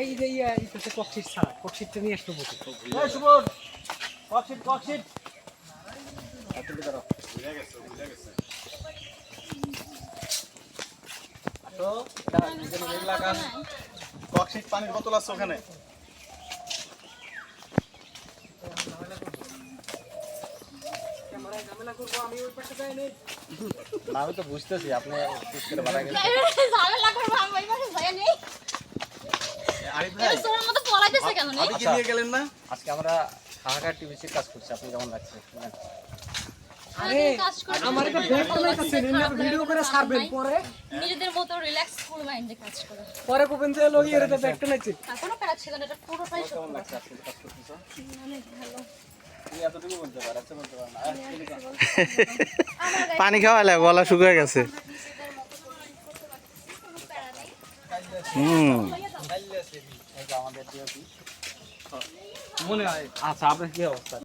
এই যে ইয়া ইটাতে ককশিট ছাড়া ককশিটটা নিয়ে আসতে এই ককশিট ককশিট। ককশিট পানির বোতল আছে ওখানে। আমি ওই পাশে যাই নেই না, আমি তো বুঝতেছি আপনি ঠিক করে মারা গেছেন ঝামেলা করব আমি ওই পাশে যাই নেই আরিফ এটা ভাই সোনার মতো পলাইতেছে কেন নেই আপনি কি নিয়ে গেলেন না আজকে আমরা হাহাকার টিভিতে কাজ করছি আপনি কেমন লাগছে? লাগে, পরে। নিজেদের মতো রিল্যাক্স ফুল মাইন্ডে কাজ করে। পরে কোপেন যে লই এর ব্যাগ তো কোনো কাজ ছিল না এটা পুরোটাই কেমন লাগছে আপনি কাজ করতেছো? অনেক ভালো। তুমি এতটুকু বলতে পারো আচ্ছা পানি খাওয়ালে গলা শুকিয়ে গেছে নিজেদের মতো করে করতে পারতেছি কোনো প্যারা নেই হুম। আমাদের আচ্ছা আপনার কি অবস্থা?